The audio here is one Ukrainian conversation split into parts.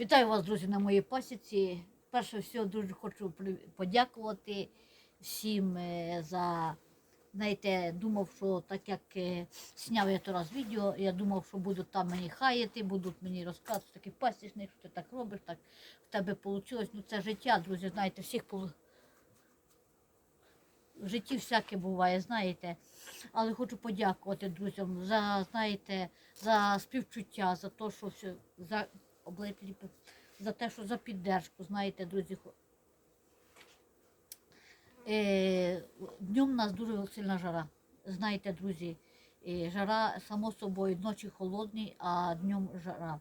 Вітаю вас, друзі, на моїй пасіці. Перше всього дуже хочу подякувати всім е, за. Знаєте, думав, що так як е, зняв я то раз відео, я думав, що будуть там мені хаяти, будуть мені розказувати, що такий пасічник, що ти так робиш, так в тебе вийшло. Ну це життя, друзі, знаєте, всіх полу- в житті всяке буває, знаєте. Але хочу подякувати друзям за, знаєте, за співчуття, за те, що все, за ліпи, за те, що за піддержку, знаєте, друзі. Е, днем у нас дуже сильна жара. Знаєте, друзі, е, жара, само собою, ночі холодні, а днем жара.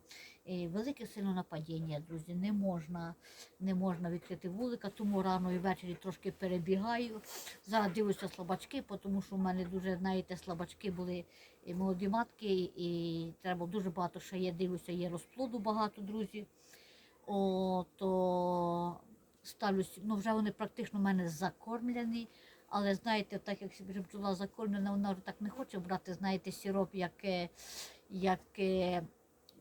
Е, велике сильне нападіння, друзі. Не можна, не можна відкрити вулика, тому рано і ввечері трошки перебігаю. Зараз дивлюся слабачки, тому що в мене дуже, знаєте, слабачки були і молоді матки, і треба дуже багато ще є, дивлюся, є розплоду багато, друзі. О, то ставлю, сі- ну вже вони практично в мене закормлені. Але знаєте, так як бджола закормлена, вона вже так не хоче брати, знаєте, сироп, як, як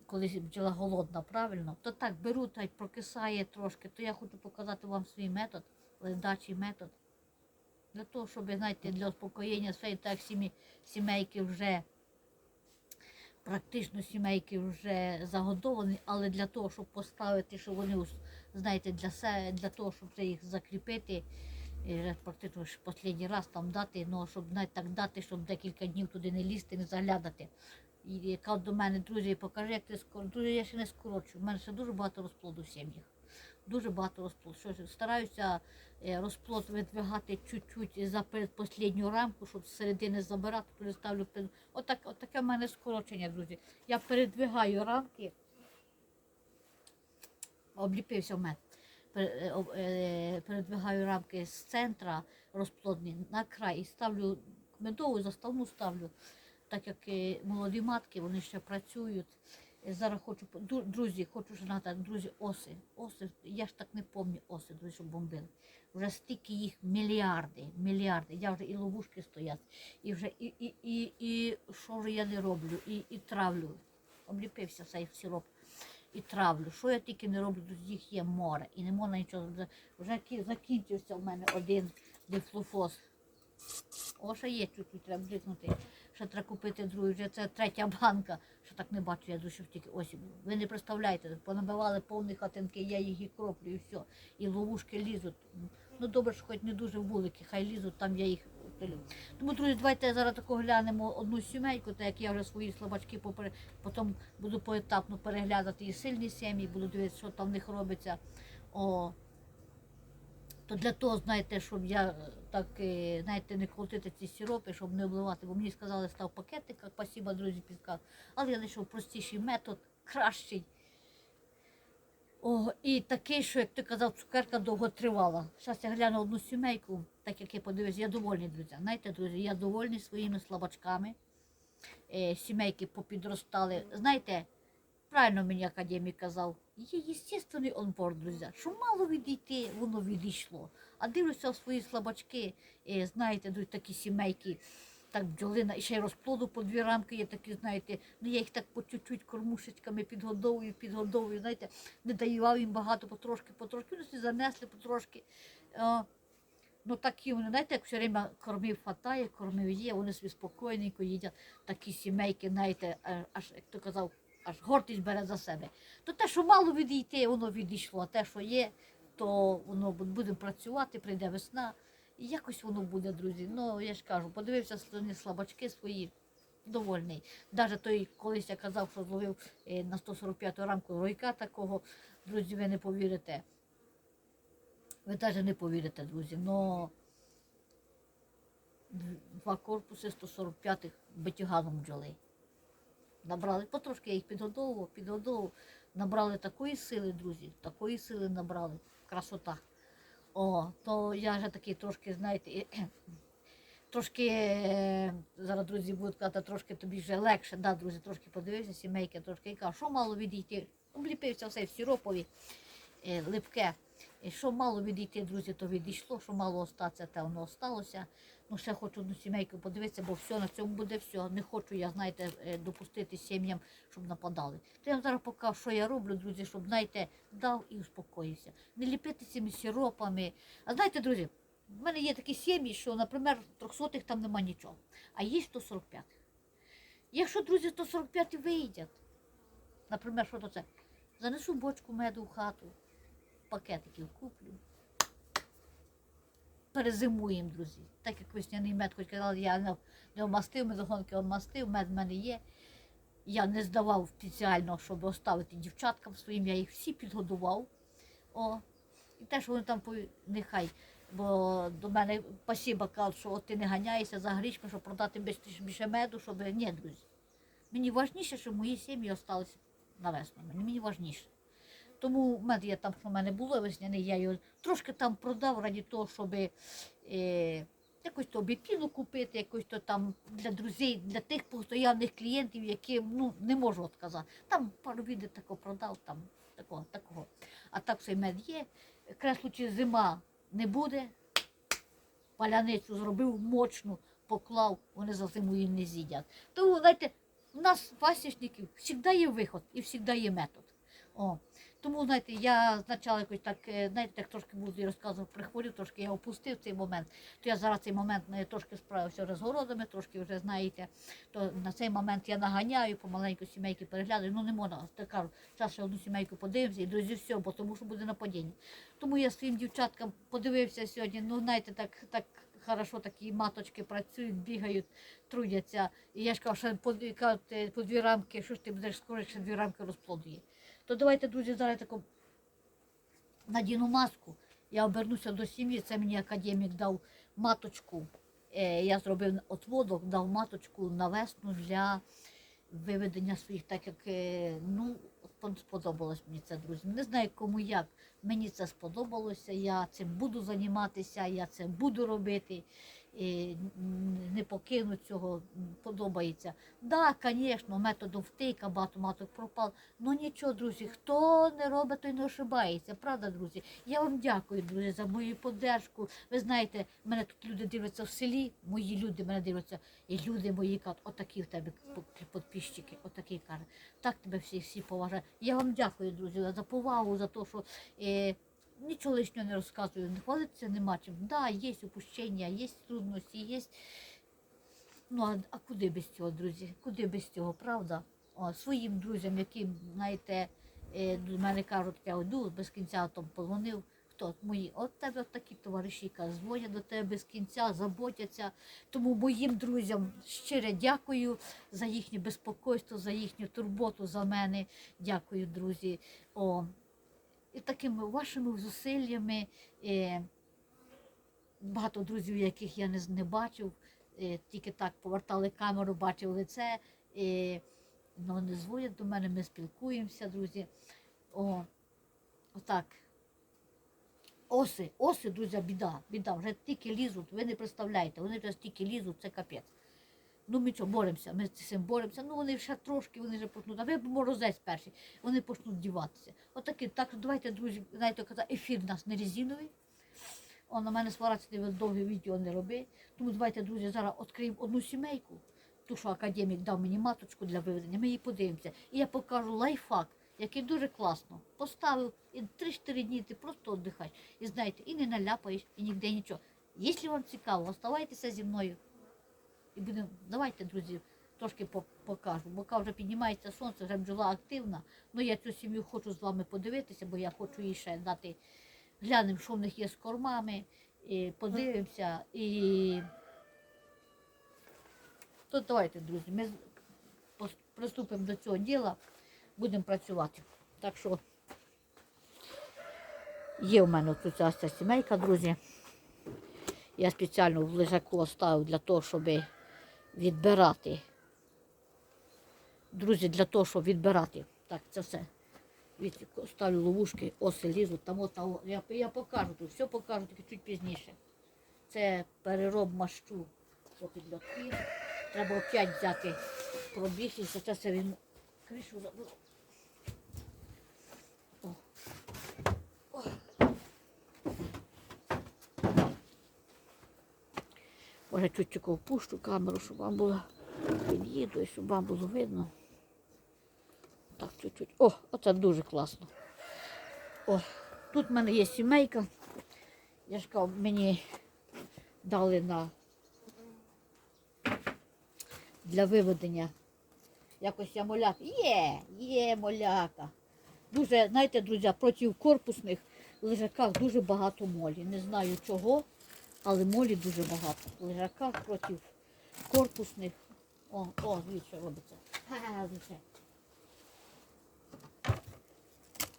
коли бджола голодна, правильно, то так беру та й прокисає трошки. То я хочу показати вам свій метод, ледачий метод. Для того, щоб, знаєте, для успокоєння своєї так сім'ї, сімейки вже практично сімейки вже загодовані, але для того, щоб поставити, щоб вони, знаєте, для себе, для того, щоб вже їх закріпити, і практично ж останній раз там дати, ну, щоб навіть так дати, щоб декілька днів туди не лізти, не заглядати. І яка до мене, друзі, покажи, як ти скоро. Друзі, я ще не скорочу. У мене ще дуже багато розплоду в сім'ях. Дуже багато розплоду. Що стараюся е, розплод видвигати чуть-чуть за передпослідню рамку, щоб з середини забирати, переставлю. Отак, отаке в мене скорочення, друзі. Я передвигаю рамки, обліпився в мене. Е, е, Передвигаю рамки з центра розплодні на край і ставлю медову заставну ставлю, так як молоді матки, вони ще працюють. Е, Зараз хочу друзі, хочу ж нагадати, друзі, оси. Оси, я ж так не пам'ятаю оси, друзі, щоб бомбили. Вже стільки їх мільярди, мільярди. Я вже і ловушки стоять, і вже і, і, і, і що вже я не роблю, і, і травлю. Обліпився цей сироп і травлю. Що я тільки не роблю, тут їх є море. І не можна нічого. Вже закінчився в мене один дифлуфос. О, ще є чуть-чуть, треба брикнути. Ще треба купити другий, вже це третя банка. Що так не бачу, я душу тільки ось. Ви не представляєте, понабивали повні хатинки, я їх і кроплю, і все. І ловушки лізуть. Ну добре, що хоч не дуже вулики, хай лізуть, там я їх пилю. Тому, друзі, давайте зараз тако глянемо одну сімейку, так як я вже свої слабачки попри, потім буду поетапно переглядати і сильні сім'ї, буду дивитися, що там в них робиться. О, то для того, знаєте, щоб я е, так, е, знаєте, не крутити ці сиропи, щоб не обливати, бо мені сказали, став пакетик, спасіба, друзі, підказали. Але я знайшов простіший метод, кращий. О, і такий, що, як ти казав, цукерка довго тривала. Зараз я гляну одну сімейку, так як я подивився, я довольний, друзі. Знаєте, друзі, я довольний своїми слабачками. Е, сімейки попідростали. Знаєте, правильно мені академік казав, є естественний онборд, друзі, що мало відійти, воно відійшло. А дивлюся в свої слабачки, е, знаєте, друзі, такі сімейки, так бджолина, і ще й розплоду по дві рамки є такі, знаєте, ну я їх так по чуть-чуть кормушечками підгодовую, підгодовую, знаєте, не даю їм багато, потрошки, потрошки, вони собі занесли потрошки. Е, Ну такі вони, знаєте, як все время кормів хватає, кормив є, вони собі спокійненько їдять такі сімейки, знаєте, е, аж як то казав, аж гордість бере за себе. То те, що мало відійти, воно відійшло, а те, що є, то воно бу- будемо працювати, прийде весна. Якось воно буде, друзі. Ну, я ж кажу, подивився слабачки свої. Довольний. Навіть той колись я казав, що зловив е, на 145-ту рамку ройка такого, друзі, ви не повірите. Ви навіть не повірите, друзі. Но два корпуси 145-х батюганом бджоли. Набрали, потрошки я їх підгодовував, підгодовував. Набрали такої сили, друзі, такої сили набрали. Красота. О, то я вже такий трошки, знаєте, трошки, е, зараз друзі будуть казати, трошки тобі вже легше, да, друзі, трошки подивився, сімейки, трошки і кажу, що мало відійти. Обліпився все в сіропові, е, липке. І що мало відійти, друзі, то відійшло, що мало остатися, те воно осталося. Ну, ще хочу одну сімейку подивитися, бо все, на цьому буде все. Не хочу я, знаєте, е, допустити сім'ям, щоб нападали. То я вам зараз покажу, що я роблю, друзі, щоб, знаєте, дав і успокоївся. Не ліпити цими сиропами. А знаєте, друзі, в мене є такі сім'ї, що, наприклад, 300-х там нема нічого, а є 145. Якщо, друзі, 145 виїдять, наприклад, що то це? Занесу бочку меду в хату, пакетиків куплю. Перезимуємо, друзі. Так як весняний мед, хоч казали, я не, не омастив, медогонки омастив, мед в мене є. Я не здавав спеціально, щоб оставити дівчаткам своїм, я їх всі підгодував. О, і що вони там нехай. Бо до мене спасіба кажуть, що от ти не ганяєшся за грішми, щоб продати більше, меду, щоб. Ні, друзі. Мені важніше, щоб мої сім'ї залишилися на весну. Мені важніше. Тому мед я там, що в мене було весняний, я його трошки там продав раді того, щоб е, якось то біпіну купити, якось то там для друзів, для тих постоянних клієнтів, яким ну, не можу відказати. Там пару відео такого продав, там такого, такого. А так все мед є. Кресло чи зима не буде. Паляницю зробив мочну, поклав, вони за зиму її не з'їдять. Тому, знаєте, у нас пасічників завжди є виход і завжди є метод. О. Тому, знаєте, я спочатку якось так, е, знаєте, так трошки буду розказував, прихворів, трошки я опустив цей момент. То я зараз цей момент е, трошки справився з городами, трошки вже знаєте, то на цей момент я наганяю, помаленьку сімейки переглядаю. Ну не можна, так кажу, зараз ще одну сімейку подивимося і друзі, все, бо тому що буде нападіння. Тому я своїм дівчаткам подивився сьогодні, ну знаєте, так, так хорошо такі маточки працюють, бігають, трудяться. І я ж кажу, що по, по дві рамки, що ж ти будеш скоро, ще дві рамки розплодує. То давайте, друзі, зараз таку надіну маску. Я обернуся до сім'ї. Це мені академік дав маточку. Е, я зробив отводок, дав маточку на весну для виведення своїх, так як е, ну, сподобалось мені це, друзі. Не знаю кому як. Мені це сподобалося. Я цим буду займатися, я це буду робити. Не покину цього, подобається. Так, да, звісно, методом втика, багато маток пропав. Ну нічого, друзі, хто не робить, той не ошибається. Правда, друзі? Я вам дякую, друзі, за мою поддержку. Ви знаєте, мене тут люди дивляться в селі, мої люди мене дивляться, і люди мої кажуть, отакі в тебе підписчики, отакі кажуть. Так тебе всі, всі поважають. Я вам дякую, друзі, за повагу, за те, що. Нічого лишнього не розказую, не хвалитися нема чим. Да, є упущення, є трудності, є. Ну, а, а куди без цього, друзі? Куди без цього, правда? О, своїм друзям, які, знаєте, е, до мене кажуть, я йду, без кінця там подзвонив. Хто мої? От тебе такі товариші, дзвонять до тебе без кінця, заботяться. Тому моїм друзям щире дякую за їхнє безпокойство, за їхню турботу за мене. Дякую, друзі. О, і такими вашими зусиллями. Е, багато друзів, яких я не, не бачив, е, тільки так повертали камеру, бачив лице. Е, ну, вони дзвонять до мене, ми спілкуємося, друзі. О, отак. Оси, оси, друзі, біда, біда. Вже тільки лізуть, ви не представляєте, вони вже стільки лізуть, це капець. Ну ми що, боремося, ми з цим боремося. Ну вони ще трошки, вони вже почнуть, а ви морозець перший, вони почнуть діватися. Отакі, так що давайте, друзі, знаєте, каза, ефір нас не резиновий. Он на мене свараться, довге відео не роби. Тому давайте, друзі, зараз відкриємо одну сімейку. Ту, що академік дав мені маточку для виведення, ми її подивимося. І я покажу лайфхак, який дуже класно. Поставив і 3-4 дні ти просто віддихаєш. І знаєте, і не наляпаєш, і ніде нічого. Якщо вам цікаво, оставайтеся зі мною. І будемо, давайте, друзі, трошки покажу. Бо вже піднімається сонце, вже бджола активна. Ну я цю сім'ю хочу з вами подивитися, бо я хочу їй ще дати, глянемо, що в них є з кормами, і подивимося. І то давайте, друзі, ми приступимо до цього діла, будемо працювати. Так що є в мене тут ця сімейка, друзі. Я спеціально в лежаку оставив для того, щоб відбирати. Друзі, для того, щоб відбирати. Так, це все. Від, ставлю ловушки, оси лізуть, там от, я, я покажу тут, все покажу, тільки чуть пізніше. Це перероб мащу для квіт. Треба опять взяти пробіг і за це все він кришу заберу. Може, чуть-чуть впущу камеру, щоб вам було під'їду і щоб вам було видно. Так, чуть-чуть. О, оце дуже класно. О, тут в мене є сімейка. Я ж кажу, мені дали на для виведення. Якось я моляка. Є, є моляка. Дуже, знаєте, друзі, проти корпусних лежаках дуже багато молі. Не знаю чого, але молі дуже багато. В лежаках проти корпусних. О, о, дивіться, робиться. Ха-ха.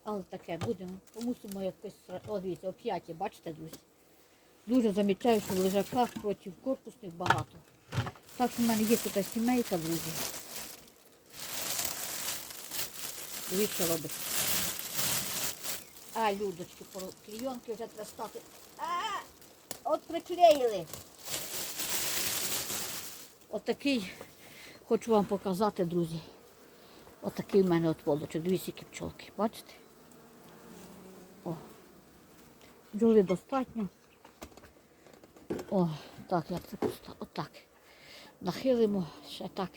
Але таке будемо, помусимо якось, о, дивіться, о п'яті, бачите, друзі? Дуже замічаю, що в лежаках проти корпусних багато. Так в мене є тут сімейка, друзі. Дивіться, що робить. А, людочки, клейонки вже треба стати. А, от приклеїли. Отакий, хочу вам показати, друзі. Отакий в мене от волочок. Дивіться, які пчолки. Бачите? О. Бджоли достатньо. О, так, як це просто. Отак. Нахилимо ще так.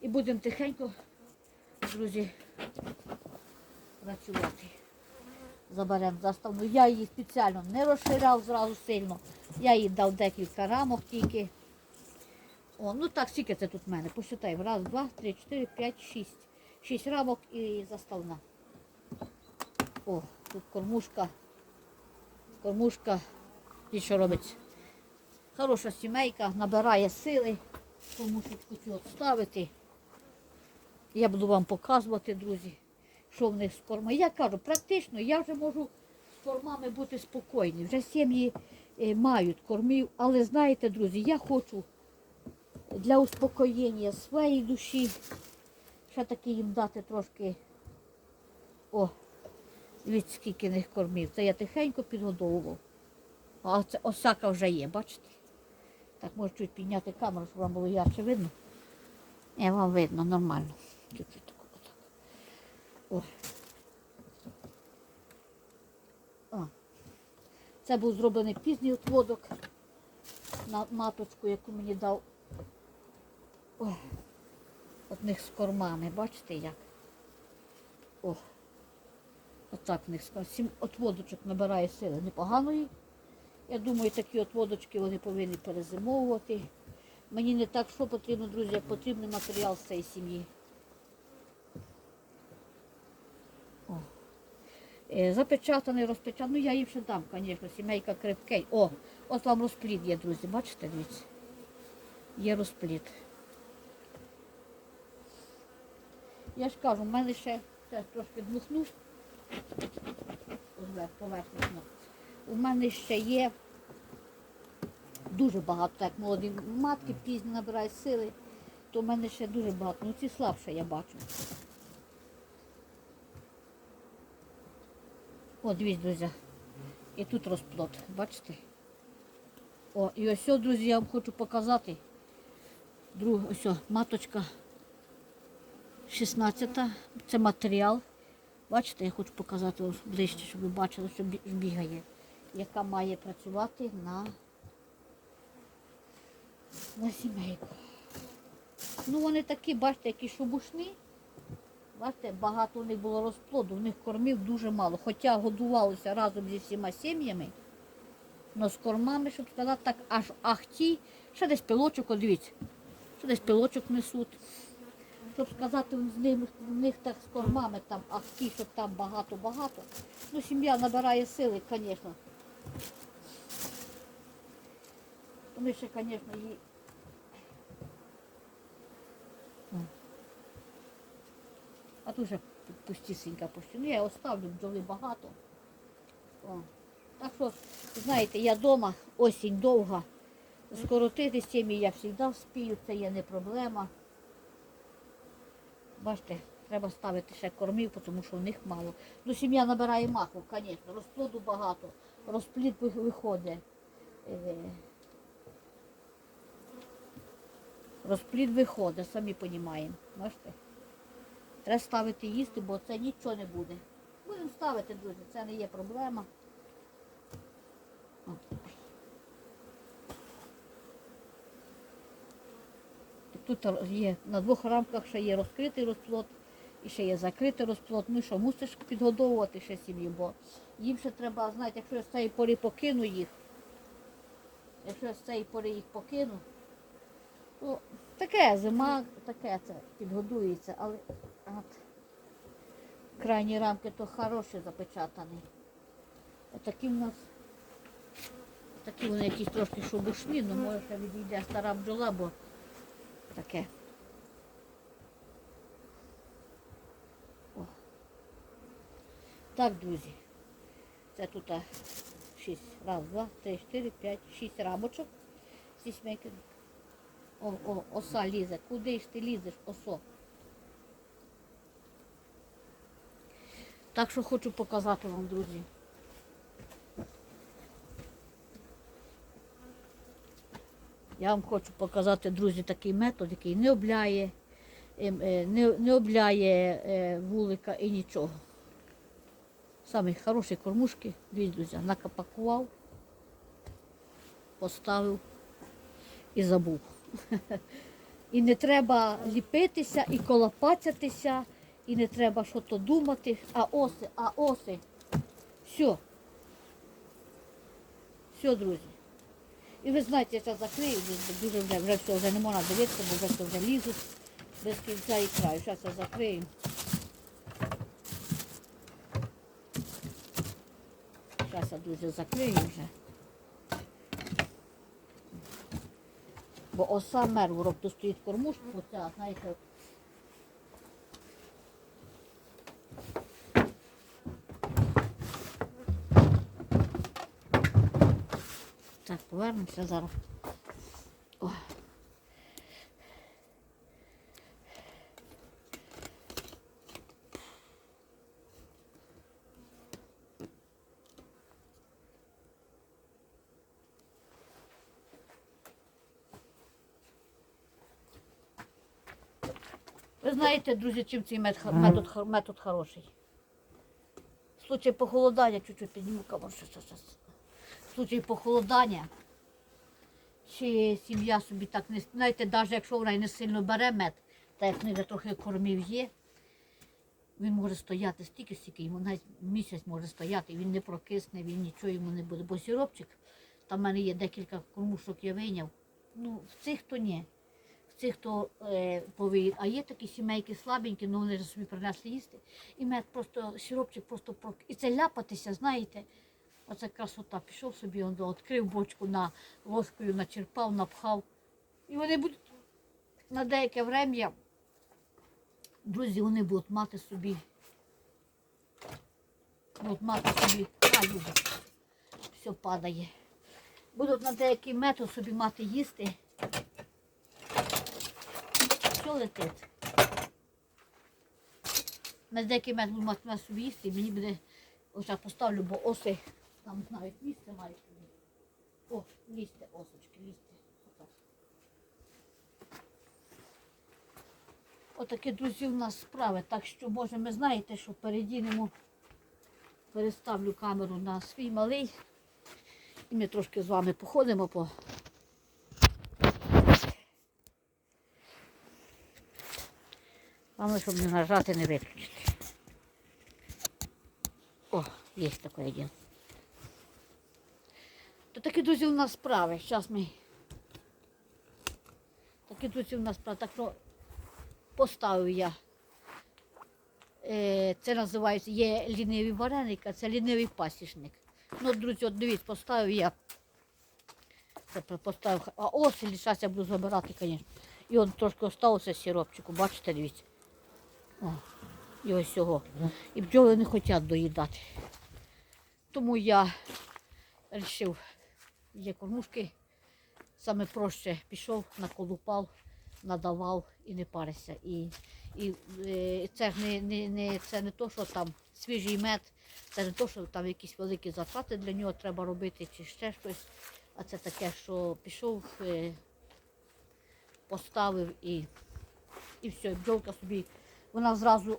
І будемо тихенько, друзі, працювати. Заберемо заставну. Я її спеціально не розширяв зразу сильно. Я їй дав декілька рамок тільки. О, ну так, скільки це тут в мене? Посчитаємо. Раз, два, три, чотири, п'ять, шість. Шість рамок і заставна. О, тут кормушка. Кормушка. І що робить? Хороша сімейка, набирає сили. Кормушечку цю ставити. Я буду вам показувати, друзі, що в них з кормами. Я кажу, практично я вже можу з кормами бути спокійні. Вже сім'ї е, мають кормів, але знаєте, друзі, я хочу для успокоєння своєї душі ще таки їм дати трошки. О, дивіться, скільки них кормів. Це я тихенько підгодовував. А це осака вже є, бачите? Так, може чуть підняти камеру, щоб вам було ярче видно. Не, вам видно, нормально. Чуть-чуть. О. Це був зроблений пізній отводок на маточку, яку мені дав О. одних з кормами. Бачите як? О. Отак в них сім отводочок набирає сили непоганої. Я думаю, такі от водочки вони повинні перезимовувати. Мені не так, що потрібно, друзі, як потрібний матеріал з цієї сім'ї. О. Е, Запечатаний, розпечатаний. Ну я їм ще дам, звісно, сімейка крепкей. О, ось вам розплід є, друзі. Бачите, дивіться? Є розплід. Я ж кажу, в мене ще теж трошки дмухнув. Поверхні. У мене ще є дуже багато, так молоді матки пізно набирають сили, то в мене ще дуже багато. Ну ці слабше я бачу. О, дивіться, друзі. І тут розплод, бачите? О, і ось, друзі, я вам хочу показати. Друг, ось, маточка 16 це матеріал. Бачите, я хочу показати ось ближче, щоб ви бачили, що бігає, яка має працювати на, на сімейку. Ну вони такі, бачите, які шубушні. Бачите, багато у них було розплоду, в них кормів дуже мало. Хоча годувалися разом зі всіма сім'ями, але з кормами, щоб сказати, так аж ахті, ще десь пилочок, от дивіться, ще десь пилочок несуть щоб сказати, з ним, в них так з кормами там, а ті, щоб там багато-багато. Ну, сім'я набирає сили, звісно. Вони ще, звісно, її. А тут вже пустісінька пусті. Ну, я його ставлю, бджоли багато. О. Так що, знаєте, я вдома, осінь довга. Скоротити сім'ї я завжди вспію, це є не проблема. Бачите, треба ставити ще кормів, тому що в них мало. Ну, сім'я набирає маху, звісно, розплоду багато, розплід виходить. Е, Розплід виходить, самі розуміємо. Бачите? Треба ставити їсти, бо це нічого не буде. Будемо ставити, друзі, це не є проблема. Тут є на двох рамках ще є розкритий розплод і ще є закритий розплод. Ну що, мусиш підгодовувати ще сім'ю, бо їм ще треба, знаєте, якщо я з цієї пори покину їх, якщо я з цієї пори їх покину, то таке зима, таке це підгодується, але от, крайні рамки то хороші запечатані. А такі в нас такі вони якісь трошки шубушні, ну може відійде стара бджола, бо таке. О. Так, друзі. Це тут а, шість. Раз, два, три, чотири, п'ять, шість рамочок. Ці смейки. О, о, оса лізе. Куди ж ти лізеш, осо? Так що хочу показати вам, друзі. Я вам хочу показати, друзі, такий метод, який не обляє, ем, е, не, не обляє е, вулика і нічого. Самі хороші кормушки, дивіться, друзі, накапакував, поставив і забув. І не треба ліпитися, і колопацятися, і не треба щось думати. А оси, а оси. Все. Все, друзі. І ви знаєте, я зараз закрию, дуже вже, вже все, вже не можна дивитися, бо вже все вже лізуть без кінця і краю. Зараз я закрию. Зараз я, друзі, закрию вже. Бо оса мерворок, тут стоїть кормушка, оця, знаєте, Так, повернемося зараз. О. Ви знаєте, друзі, чим цей мет- метод, метод хороший? В случае похолодання, чуть-чуть підніму камеру, случае похолодання, чи сім'я собі так не знаєте, навіть якщо вона не сильно бере мед, та як вже трохи кормів є, він може стояти стільки, стільки йому навіть місяць може стояти, він не прокисне, він нічого йому не буде. Бо сіропчик, там в мене є декілька кормушок, я вийняв. Ну, в цих то ні. В цих то е, повинен. А є такі сімейки слабенькі, ну вони ж собі принесли їсти. І мед просто, сіропчик просто прок. І це ляпатися, знаєте. Оце красота. Пішов собі, он відкрив бочку на ложкою, начерпав, напхав. І вони будуть на деяке врем'я, друзі, вони будуть мати собі. Будуть мати собі. Люди, все падає. Будуть на деякий метод собі мати їсти. Що летить? На деякий метод мати собі їсти, мені буде, ось я поставлю, бо оси там знають місце мають. О, лізьте, осочки, лізьте. Отак. Отакі, друзі, у нас справи. Так що, може, ми знаєте, що передінемо, переставлю камеру на свій малий. І ми трошки з вами походимо по. Головне, щоб не нажати, не виключити. О, є таке діло. То такі, друзі, у нас справи. Зараз ми. Такі, друзі, у нас справи. Так що поставив я. Е, Це називається, є лінивий вареник, а це лінивий пасічник. Ну, друзі, от дивіться, поставив я. Це поставив. А оселі зараз я буду забирати, звісно. І от трошки осталося сиропчику, бачите, дивіться. О, і ось цього. І бджоли не хочуть доїдати. Тому я вирішив, є кормушки, саме проще пішов, наколупав, надавав і не парися. І, і е, це не, не, не, це не то, що там свіжий мед, це не то, що там якісь великі затрати для нього треба робити чи ще щось. А це таке, що пішов, е, поставив і, і все, і бджолка собі, вона зразу,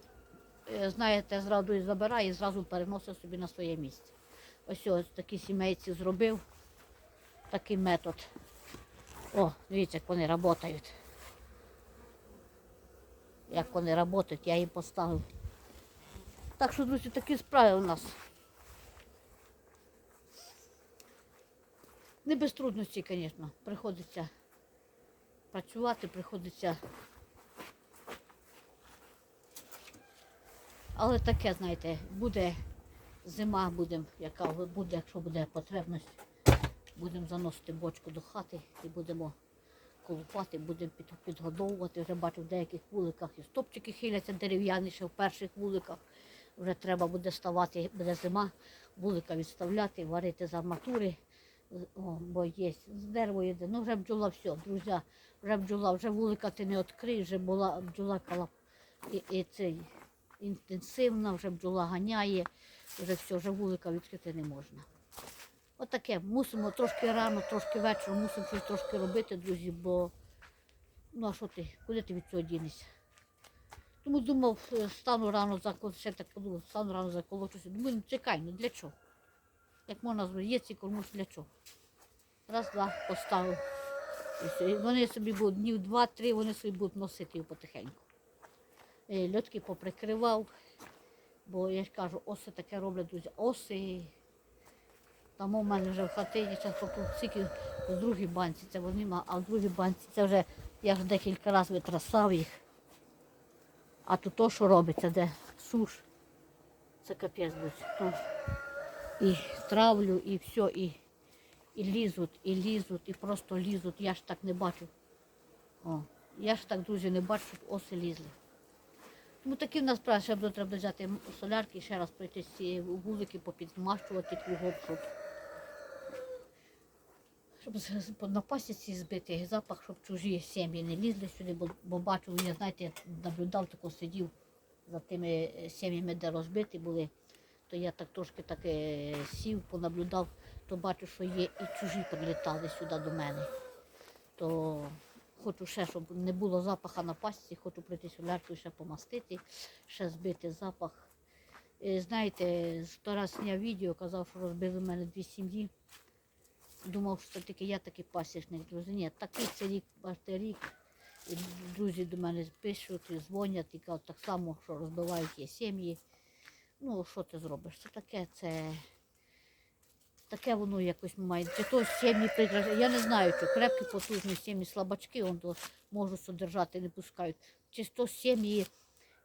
е, знаєте, зразу і забирає і зразу переносить собі на своє місце. Ось ось такі сімейці зробив, такий метод. О, дивіться, як вони працюють. як вони працюють, я їм поставив. Так що, друзі, такі справи у нас. Не без трудностей, звісно. Приходиться працювати, приходиться. Але таке, знаєте, буде зима, будемо, яка буде, якщо буде потребність, будемо заносити бочку до хати і будемо колупати, будемо під, підгодовувати. Вже бачу в деяких вуликах і стопчики хиляться дерев'яні ще в перших вуликах. Вже треба буде ставати, буде зима, вулика відставляти, варити з арматури. О, бо є з дерева йде. Ну вже бджола все, друзі, вже бджола, вже вулика ти не відкриєш, вже була бджола калап. І, і цей інтенсивна, вже бджола ганяє, вже все, вже вулика відкрити не можна. Отаке, мусимо трошки рано, трошки вечором, мусимо щось трошки робити, друзі, бо ну а що ти, куди ти від цього дінешся? Тому думав, е, стану рано закол, ще так подумав, стану рано заколочуся. Думаю, ну чекай, ну для чого? Як можна є ці кормусь для чого? Раз, два, поставив. І. І вони собі будуть днів два-три, вони собі будуть носити його потихеньку. Е, Льотки поприкривав, бо я ж кажу, оси таке роблять, друзі. Оси. Там у мене вже в хатині, зараз поки в другій банці це вони, а в другій банці це вже я вже декілька разів витрасав їх. А тут то, що робиться, де суш, це капець буде. І травлю, і все, і, і лізуть, і лізуть, і просто лізуть. Я ж так не бачу. О, я ж так, друзі, не бачу, щоб оси лізли. Тому такі в нас буде треба взяти солярки і ще раз пройти з цієї вулики, попідмащувати кругом, щоб, щоб з- з- на пасіці збити запах, щоб чужі сім'ї не лізли сюди, бо, бо бачу, я знаєте, наблюдав, тако сидів за тими е, сім'ями, де розбиті були, то я так трошки так е, сів, понаблюдав, то бачу, що є і чужі прилітали сюди до мене. То хочу ще, щоб не було запаха на пасіці, хочу прийти соляркою ще помастити, ще збити запах. Е, Знаєте, сто раз зняв відео, казав, що розбили в мене дві сім'ї. Думав, що тільки я такий пасічник, друзі. Ні, такий це рік, бачите, рік. І друзі до мене пишуть, і дзвонять і кажуть так само, що розбивають є сім'ї. Ну, що ти зробиш? Це таке, це таке воно якось має. Чи то сім'ї пригрожають. Я не знаю, чи крепкі потужні сім'ї слабачки, он то можуть содержати, не пускають. Чи то сім'ї,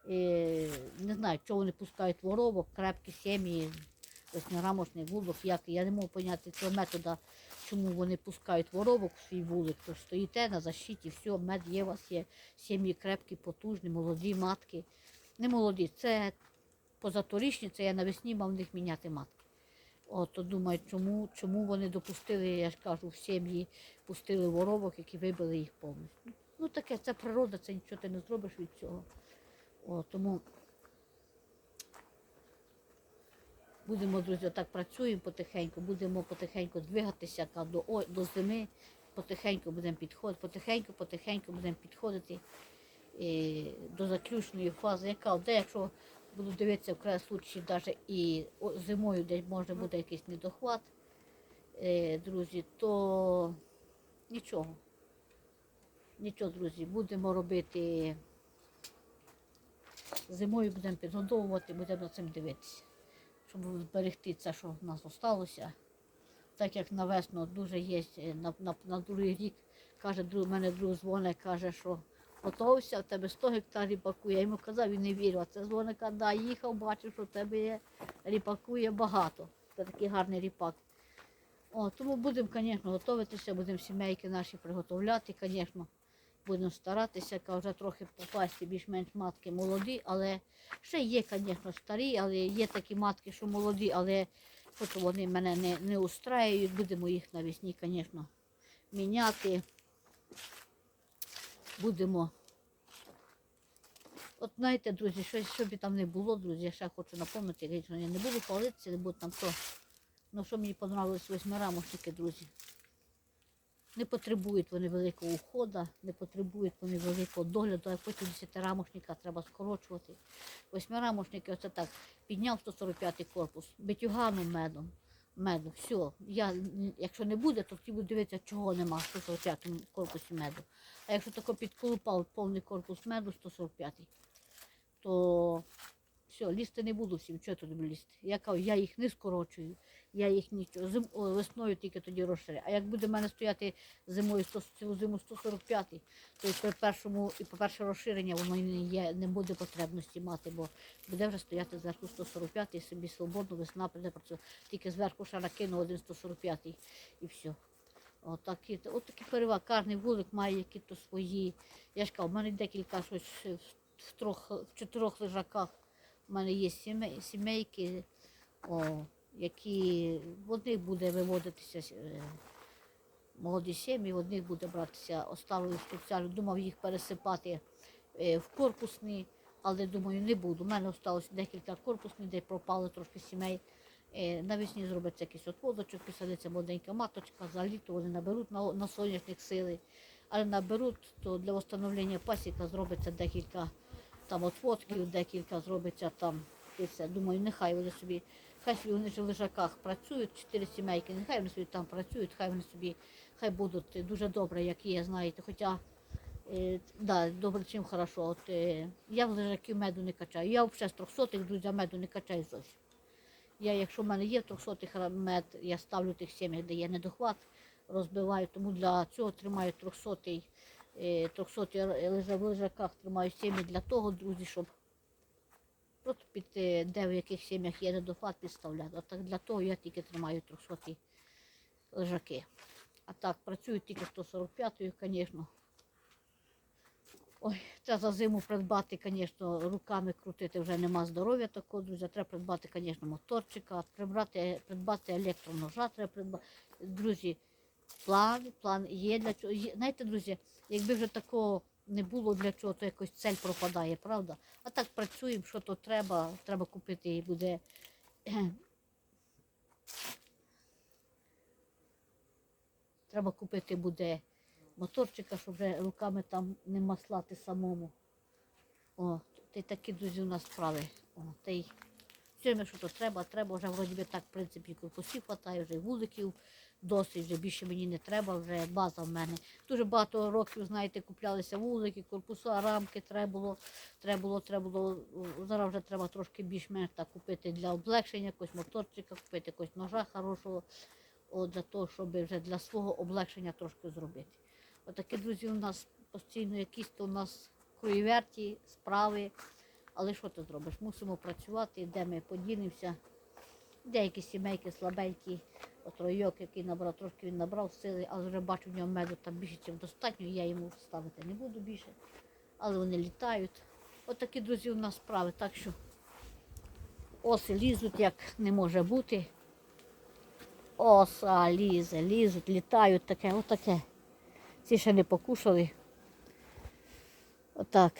е, не знаю, чого вони пускають воровок, крепкі сім'ї, ось нерамочний вулик, як. Я не можу поняти цього методу, чому вони пускають воровок в свій вулик. То стоїте на защиті, все, мед є у вас є, сім'ї крепкі, потужні, молоді матки. Не молоді, це позаторічні, це я навесні мав в них міняти матки. От, думаю, чому, чому вони допустили, я ж кажу, в сім'ї пустили воровок, які вибили їх повністю. Ну таке, це природа, це нічого ти не зробиш від цього. О, тому будемо, друзі, так працюємо потихеньку, будемо потихеньку двигатися до, до зими, потихеньку будемо підходити, потихеньку, потихеньку будемо підходити е, до заключної фази, яка де, якщо буду дивитися в край случаї, навіть і зимою, де може бути якийсь недохват, е, друзі, то нічого. Нічого, друзі, будемо робити. Зимою будемо підгодовувати, будемо над цим дивитися, щоб зберегти це, що в нас залишилося. Так як на весну дуже є е, на, на, на другий рік, каже, друг, мене друг дзвонить, каже, що готовся, в тебе 100 гектарів ріпаку. Я йому казав, він не вірив. Це дзвоник, да, їхав, бачив, що в тебе є ріпаку є багато. Це такий гарний ріпак. О, тому будемо, звісно, готуватися, будемо сімейки наші приготовляти, звісно. Будемо старатися, ка вже трохи попасти більш-менш матки молоді, але ще є, звісно, старі, але є такі матки, що молоді, але що вони мене не, не устраюють. Будемо їх навесні, звісно, міняти. Будемо. От знаєте, друзі, щось, що там не було, друзі, я ще хочу напомнити, я не буду палитися, не буду там то. Ну, що мені понравилось восьмирамошники, друзі. Не потребують вони великого уходу, не потребують вони великого догляду, а потім десятирамошника треба скорочувати. Восьмирамошники, оце так, підняв 145 корпус, битюганом медом, меду. Все. Я, якщо не буде, то буду дивитися, чого нема в 145 корпусі меду. А якщо тако підколупав повний корпус меду 145, то все, лізти не буду всім, я тут лізти. Я кажу, я їх не скорочую, я їх нічого. Зим, о, весною тільки тоді розширю. А як буде в мене стояти зимою 100, цілу зиму 145, то і при першому, і по перше розширення воно не, є, не буде потребності мати, бо буде вже стояти зверху 145 і собі свободно весна прийде працювати. Тільки зверху ще накину один 145 і все. Отакі, от такі переваги. Кожний вулик має якісь свої. Я ж кажу, в мене декілька щось в, трьох, в чотирьох лежаках. У мене є сімейки, о, які в одних буде виводитися е, молоді сім'ї, в одних буде братися, оставив спеціально, думав їх пересипати е, в корпусні, але думаю, не буду. У мене залишилось декілька корпусних, де пропали трошки сімей. Е, Навесні зробиться якийсь отводочок, посадиться молоденька маточка, за літо вони наберуть на, на сонячних сили. Але наберуть, то для встановлення пасіка зробиться декілька там отводків, декілька зробиться там. І все. Думаю, нехай вони собі, хай собі вони ж в лежаках працюють, чотири сімейки, нехай вони собі там працюють, хай вони собі, хай будуть дуже добре, як є, знаєте. Хоча, е, да, добре, чим хорошо. От, е, я в лежаків меду не качаю. Я взагалі з трьохсотих, друзі, меду не качаю зовсім. Я, якщо в мене є трьохсотих мед, я ставлю тих сім'ях, де є недохват, розбиваю, тому для цього тримаю трьохсотий, е, трьохсотий лежа в лежаках тримаю сім'ї для того, друзі, щоб просто під е, де в яких сім'ях є недохват підставляти. Отак для того я тільки тримаю трьохсоті лежаки. А так, працюю тільки 145-ю, звісно. Ой, це за зиму придбати, звісно, руками крутити вже нема здоров'я такого, друзі. Треба придбати, звісно, моторчика, придбати, придбати електроножа, треба придбати. Друзі, план, план є для чого. Знаєте, друзі, якби вже такого не було для чого, то якось цель пропадає, правда? А так працюємо, що то треба, треба купити і буде. Треба купити буде моторчика, щоб вже руками там не маслати самому. О, ти такі друзі у нас справи. О, й все, що то треба, треба вже вроді би так, в принципі, корпусів хватає, вже вуликів досить, вже більше мені не треба, вже база в мене. Дуже багато років, знаєте, куплялися вулики, корпуса, рамки треба було, треба було, треба було. Зараз вже треба трошки більш-менш так купити для облегшення, якогось моторчика, купити якогось ножа хорошого, о, для того, щоб вже для свого облегшення трошки зробити. Отакі, друзі, у нас постійно якісь то у нас круєверті, справи. Але що ти зробиш? Мусимо працювати, де ми поділимося. Деякі сімейки слабенькі, от ройок, який набрав, трошки він набрав сили, але вже бачу в нього меду там більше, ніж достатньо, я йому ставити не буду більше. Але вони літають. От такі, друзі, у нас справи. Так що оси лізуть, як не може бути. Оса лізе, лізуть, літають таке, отаке. Ці ще не покушали. Отак.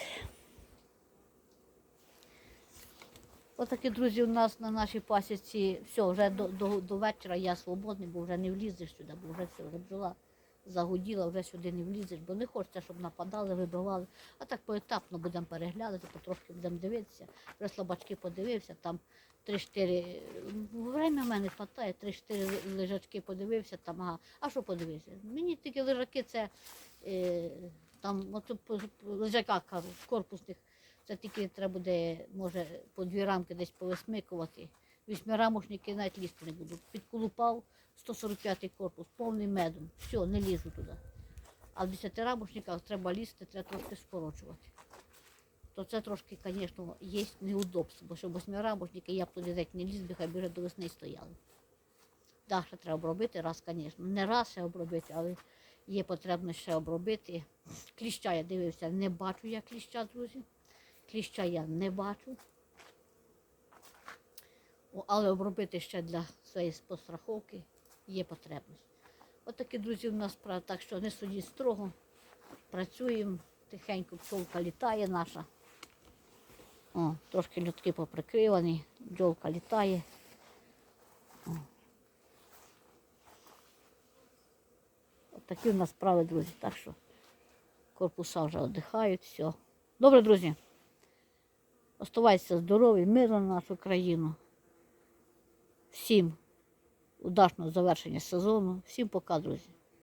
Отакі, друзі, у нас на нашій пасіці. Все, вже до, до, до вечора я свободний, бо вже не влізеш сюди, бо вже все, вже бджола загуділа, вже сюди не влізеш, бо не хочеться, щоб нападали, вибивали. А так поетапно будемо переглядати, потрошки будемо дивитися. Вже слабачки подивився, там 3-4, время в мене хватає, 3-4 лежачки подивився, там, ага. А що подивився? Мені тільки лежаки це е, там, от, лежаках кажу, корпусних. Це тільки треба буде, може, по дві рамки десь повисмикувати. Вісьмирамошники навіть лізти не буду. Підколупав 145-й корпус, повний медом. Все, не лізу туди. А в десятирамошниках треба лізти, треба трошки скорочувати. То це трошки, звісно, є неудобство, бо що восьмирамошники я б туди геть не ліз, би хай вже до весни стояли. Так, ще треба обробити раз, звісно. Не раз ще обробити, але є потрібно ще обробити. Кліща я дивився, не бачу я кліща, друзі. Кліща я не бачу. Але обробити ще для своєї постраховки є потребність. Отакі, друзі, у нас справа. Так що не судіть строго. Працюємо, тихенько пчолка літає наша. О, трошки льотки поприкривані, бджолка літає. О. От такі у нас справи, друзі. Так що корпуса вже віддихають, все. Добре, друзі. Оставайтеся здорові, миру на нашу країну. Всім удачного завершення сезону. Всім пока, друзі.